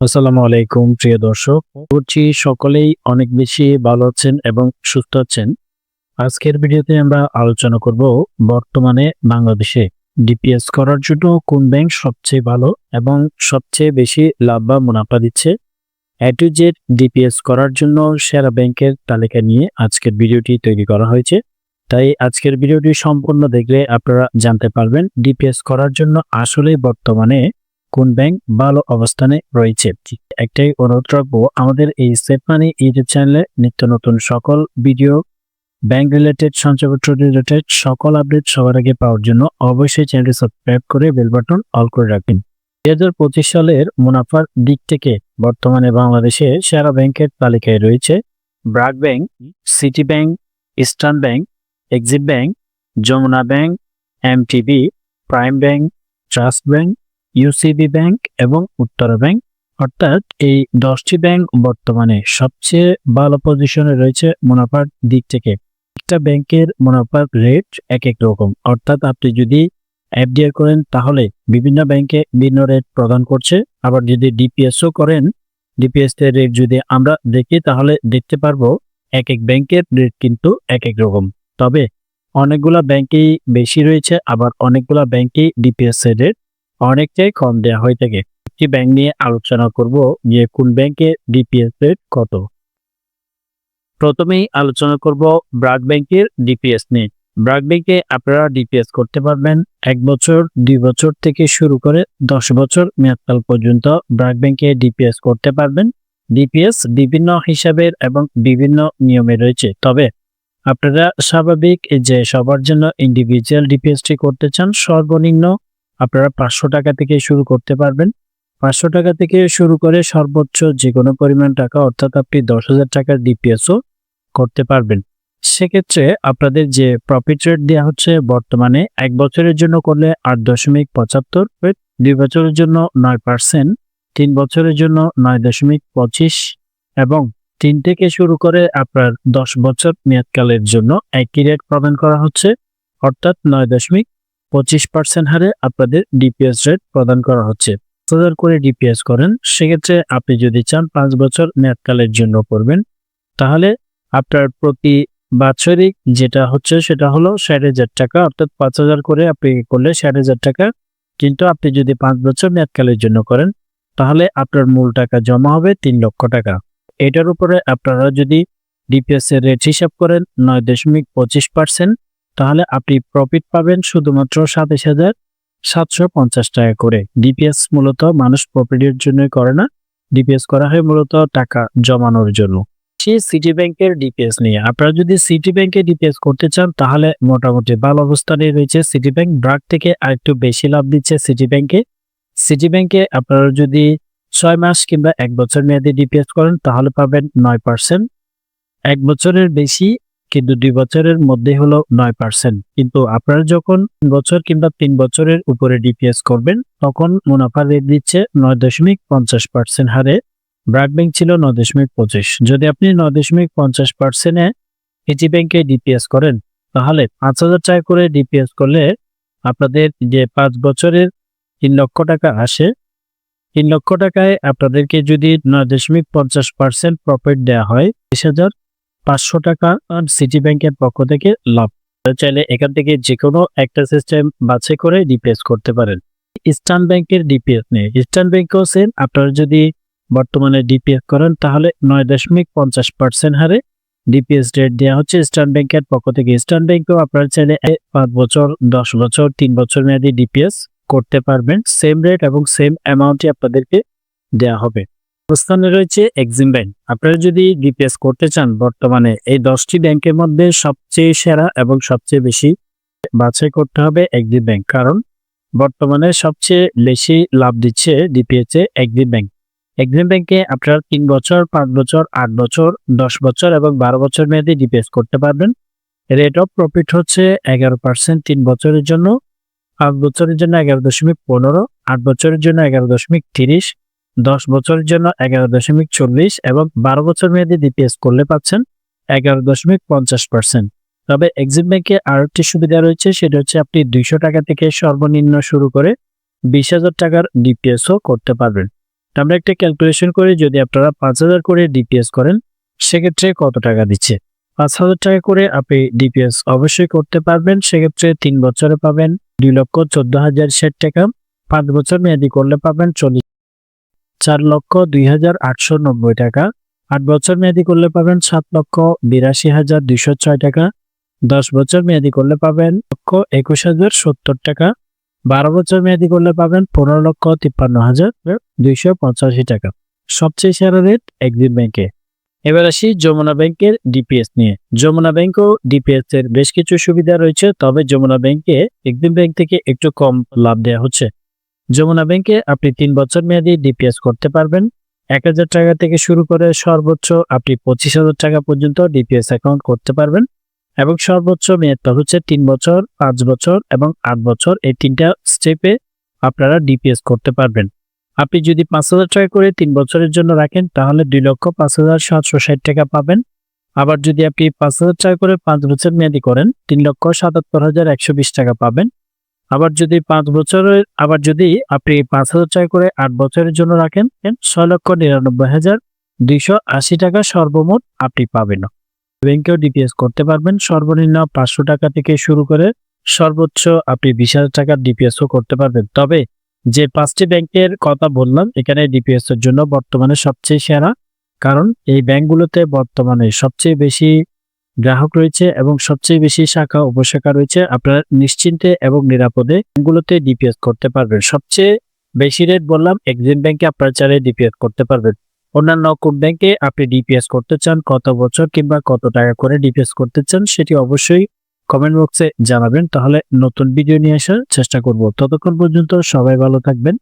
আসসালামু আলাইকুম, প্রিয় দর্শক। করছি সকলেই অনেক বেশি ভালো আছেন এবং সুস্থ আছেন। আজকের ভিডিওতে আমরা আলোচনা করব বর্তমানে বাংলাদেশে ডিপিএস করার জন্য কোন ব্যাংক সবচেয়ে ভালো এবং সবচেয়ে বেশি লাভ বা মুনাফা দিচ্ছে। টু জেড ডিপিএস করার জন্য সেরা ব্যাংকের তালিকা নিয়ে আজকের ভিডিওটি তৈরি করা হয়েছে। তাই আজকের ভিডিওটি সম্পূর্ণ দেখলে আপনারা জানতে পারবেন ডিপিএস করার জন্য আসলে বর্তমানে কোন ব্যাংক ভালো অবস্থানে রয়েছে? একটাই অনুরোধ রাখব, আমাদের এই সেট মানি ইউটিউব চ্যানেলে নিত্য নতুন সকল ভিডিও, ব্যাংক রিলেটেড সঞ্চয়পত্র রিলেটেড সকল আপডেট সবার আগে পাওয়ার জন্য অবশ্যই চ্যানেলটি সাবস্ক্রাইব করে বেল বাটন অল করে রাখবেন। দুই হাজার পঁচিশ সালের মুনাফার দিক থেকে বর্তমানে বাংলাদেশে সেরা ব্যাংকের তালিকায় রয়েছে BRAC bank, city bank, eastern bank, Exim bank, Jamuna bank, MTB, prime bank, trust bank UCB bank এবং উত্তরা ব্যাংক অর্থাৎ এই দশটি ব্যাংক বর্তমানে সবচেয়ে ভালো পজিশনে রয়েছে মুনাফার দিক থেকে। একটা ব্যাংকের মুনাফার রেট এক এক রকম, অর্থাৎ আপনি যদি এফডিআর করেন তাহলে বিভিন্ন ব্যাংকে ভিন্ন রেট প্রদান করছে। আবার যদি ডিপিএসও করেন ডিপিএস এর রেট যদি আমরা দেখি তাহলে দেখতে পারব এক এক ব্যাংকের রেট কিন্তু এক এক রকম। তবে অনেকগুলা ব্যাংকেই বেশি রয়েছে, আবার অনেকগুলা ব্যাংকেই ডিপিএস এর রেট অনেকটাই কম দেওয়া হয়ে থাকে। একটি ব্যাংক নিয়ে আলোচনা করব যে কোন ব্যাংকে ডিপিএস রেট কত। প্রথমেই আলোচনা করব ব্রাক ব্যাংকের ডিপিএস নিয়ে। ব্রাক ব্যাংকে আপনারা ডিপিএস করতে পারবেন এক বছর, দুই বছর থেকে শুরু করে দশ বছর মেয়াদকাল পর্যন্ত ব্রাক ব্যাংকে ডিপিএস করতে পারবেন। ডিপিএস বিভিন্ন হিসাবের এবং বিভিন্ন নিয়মে রয়েছে। তবে আপনারা স্বাভাবিক যে সবার জন্য ইন্ডিভিজুয়াল ডিপিএসটি করতে চান, সর্বনিম্ন আপনারা পাঁচশো টাকা থেকে শুরু করতে পারবেন। পাঁচশো টাকা থেকে শুরু করে সর্বোচ্চ যে কোনো পরিমাণ টাকা, অর্থাৎ আপনি দশ হাজার টাকার ডিপিএসও করতে পারবেন। সেক্ষেত্রে আপনাদের যে প্রফিট রেট দেওয়া হচ্ছে বর্তমানে এক বছরের জন্য করলে আট দশমিক পঁচাত্তর, দুই বছরের জন্য নয় পার্সেন্ট তিন বছরের জন্য নয় দশমিক পঁচিশ এবং তিন থেকে শুরু করে আপনার দশ বছর মেয়াদকালের জন্য একই রেট প্রদান করা হচ্ছে, অর্থাৎ নয় দশমিক পঁচিশ পার্সেন্ট হারে আপনাদের ডিপিএস রেট প্রদান করা হচ্ছে। হাজার করে ডিপিএস করেন, সেক্ষেত্রে আপনি যদি চান পাঁচ বছর মেয়াদকালের জন্য করবেন, তাহলে আপনার প্রতি বাৎসরিক যেটা হচ্ছে সেটা হলো ষাট হাজার টাকা, অর্থাৎ পাঁচ হাজার করে আপনি করলে ষাট হাজার টাকা। কিন্তু আপনি যদি পাঁচ বছর মেয়াদকালের জন্য করেন, তাহলে আপনার মূল টাকা জমা হবে তিন লক্ষ টাকা। এটার উপরে আপনারা যদি ডিপিএস এর রেট হিসাব করেন, নয় দশমিক পঁচিশ পার্সেন্ট তাহলে আপনি প্রফিট পাবেন শুধুমাত্র সাতাশ হাজার সাতশো পঞ্চাশ টাকা করে। ডিপিএস মূলত মানুষ প্রফিটের জন্যই করে না। ডিপিএস করা হয় মূলত টাকা জমানোর জন্য। সেই সিটি ব্যাংকের ডিপিএস নিয়ে। আপনারা যদি সিটি ব্যাংকে ডিপিএস করতে চান, তাহলে মোটামুটি ভালো অবস্থানে রয়েছে সিটি ব্যাংক ব্রাক থেকে আরেকটু বেশি লাভ দিচ্ছে সিটি ব্যাংকে সিটি ব্যাংকে আপনারা যদি ছয় মাস কিংবা এক বছর মেয়াদে ডিপিএস করেন, তাহলে পাবেন নয় পার্সেন্ট এক বছরের বেশি কিন্তু দুই বছরের মধ্যে হলো নয় পার্সেন্ট কিন্তু আপনারা যখন বছর কিংবা তিন বছরের উপরে ডিপিএস করবেন, তখন মুনাফা রেট দিচ্ছে নয় দশমিক পঞ্চাশ পার্সেন্ট হারে। ব্রাক ব্যাংক ছিল নয় দশমিক পঁচিশ। যদি আপনি নয় দশমিক পঞ্চাশ পার্সেন্টে ইজি ব্যাংকে ডিপিএস করেন, তাহলে পাঁচ হাজার টাকা করে ডিপিএস করলে আপনাদের যে পাঁচ বছরের তিন লক্ষ টাকা আসে, তিন লক্ষ টাকায় আপনাদেরকে যদি নয় দশমিক পঞ্চাশ পার্সেন্ট প্রফিট দেওয়া হয়, বিশ হাজার পাঁচশো টাকা সিটি ব্যাংকের পক্ষ থেকে লাভ। চাইলে এখান থেকে যে কোনো একটা সিস্টেম বাছাই করে ডিপিএস করতে পারেন। ইস্টার্ন ব্যাংকের ডিপিএস নেই ইস্টার্ন ব্যাংকেও সেম আপনারা যদি বর্তমানে ডিপিএস করেন তাহলে নয় দশমিক পঞ্চাশ পার্সেন্ট হারে ডিপিএস রেট দেওয়া হচ্ছে ইস্টার্ন ব্যাংকের পক্ষ থেকে। ইস্টার্ন ব্যাংকেও আপনারা চাইলে পাঁচ বছর, দশ বছর, তিন বছর মেয়াদি ডিপিএস করতে পারবেন। সেম রেট এবং সেম অ্যামাউন্টই আপনাদেরকে দেওয়া হবে। অবস্থানে রয়েছে এক্সিম ব্যাংক। আপনারা যদি ডিপিএস করতে চান, বর্তমানে এই দশটি ব্যাংকের মধ্যে সবচেয়ে সেরা এবং সবচেয়ে বেশি বাছাই করতে হবে এক্সিম ব্যাংক। কারণ বর্তমানে সবচেয়ে বেশি লাভ দিচ্ছে ডিপিএস এ এক্সিম ব্যাংক। এক্সিম ব্যাংকে আপনারা তিন বছর, পাঁচ বছর, আট বছর, দশ বছর এবং বারো বছর মেয়াদে ডিপিএস করতে পারবেন। রেট অফ প্রফিট হচ্ছে এগারো পার্সেন্ট তিন বছরের জন্য, পাঁচ বছরের জন্য এগারো দশমিক পনেরো, আট বছরের জন্য এগারো দশমিক তিরিশ দশ বছরের জন্য এগারো দশমিক চল্লিশ এবং বারো বছর মেয়াদে ডিপিএস করলে পাচ্ছেন এগারো দশমিক পঞ্চাশ পার্সেন্ট তবে এক্সিম ব্যাংকে আর একটি সুবিধা রয়েছে, সেটা হচ্ছে আপনি দুইশো টাকা থেকে সর্বনিম্ন শুরু করে বিশ হাজার টাকার ডিপিএসও করতে পারবেন। আমরা একটা ক্যালকুলেশন করি, যদি আপনারা পাঁচ হাজার করে ডিপিএস করেন, সেক্ষেত্রে কত টাকা দিচ্ছে? পাঁচ হাজার টাকা করে আপনি ডিপিএস অবশ্যই করতে পারবেন, সেক্ষেত্রে তিন বছরে পাবেন দুই লক্ষ চোদ্দ হাজার ষাট টাকা, পাঁচ বছর মেয়াদি করলে পাবেন চল্লিশ চার লক্ষ দুই হাজার আটশো নব্বই টাকা। আট বছর মেয়াদি করলে পাবেন সাত লক্ষ বিরাশি হাজার দুইশো ছয় টাকা। দশ বছর মেয়াদি করলে পাবেন লক্ষ একুশ হাজার সত্তর টাকা। বারো বছর মেয়াদি করলে পাবেন পনেরো লক্ষ তিপ্পান্ন হাজার দুইশো পঁচাশি টাকা। সবচেয়ে সেরা রেট এক্সিম ব্যাংকে। এবার আসি যমুনা ব্যাংকের ডিপিএস নিয়ে। যমুনা ব্যাংকও ডিপিএস এর বেশ কিছু সুবিধা রয়েছে, তবে যমুনা ব্যাংকে এক্সিম ব্যাংক থেকে একটু কম লাভ দেওয়া হচ্ছে। যমুনা ব্যাংকে আপনি তিন বছর মেয়াদি ডিপিএস করতে পারবেন। এক হাজার টাকা থেকে শুরু করে সর্বোচ্চ আপনি পঁচিশ হাজার টাকা পর্যন্ত ডিপিএস অ্যাকাউন্ট করতে পারবেন এবং সর্বোচ্চ মেয়াদটা হচ্ছে তিন বছর, পাঁচ বছর এবং আট বছর এই তিনটা স্টেপে আপনারা ডিপিএস করতে পারবেন। আপনি যদি পাঁচ হাজার টাকা করে তিন বছরের জন্য রাখেন তাহলে দুই লক্ষ পাঁচ হাজার সাতশো ষাট টাকা পাবেন। আবার যদি আপনি পাঁচ হাজার টাকা করে পাঁচ বছর মেয়াদি করেন, তিন লক্ষ সাতাত্তর হাজার একশো বিশ টাকা পাবেন। আবার যদি পাঁচ বছরের, আবার যদি আপনি পাঁচ হাজার টাকা করে আট বছরের জন্য রাখেন ছয় লক্ষ নিরানব্বই হাজার দুইশো আশি টাকা সর্বমোট আপনি পাবেন। ব্যাংকেও ডিপিএস করতে পারবেন। সর্বনিম্ন পাঁচশো টাকা থেকে শুরু করে সর্বোচ্চ আপনি বিশ হাজার টাকার ডিপিএসও করতে পারবেন। তবে যে পাঁচটি ব্যাংকের কথা বললাম, এখানে ডিপিএস এর জন্য বর্তমানে সবচেয়ে সেরা। কারণ এই ব্যাংকগুলোতে বর্তমানে সবচেয়ে বেশি গ্রাহক রয়েছে এবং সবচেয়ে বেশি শাখা উপশাখা রয়েছে, আপনারা নিশ্চিন্তে এবং নিরাপদে ব্যাংকগুলোতে ডিপিএস করতে পারবেন। সবচেয়ে বেশি রেট বললাম, এক্সিম ব্যাংকে আপনারা চাইলে ডিপিএস করতে পারবেন। অন্যান্য কোন ব্যাংকে আপনি ডিপিএস করতে চান, কত বছর কিংবা কত টাকা করে ডিপিএস করতে চান, সেটি অবশ্যই কমেন্ট বক্সে জানাবেন। তাহলে নতুন ভিডিও নিয়ে আসার চেষ্টা করব। ততক্ষণ পর্যন্ত সবাই ভালো থাকবেন।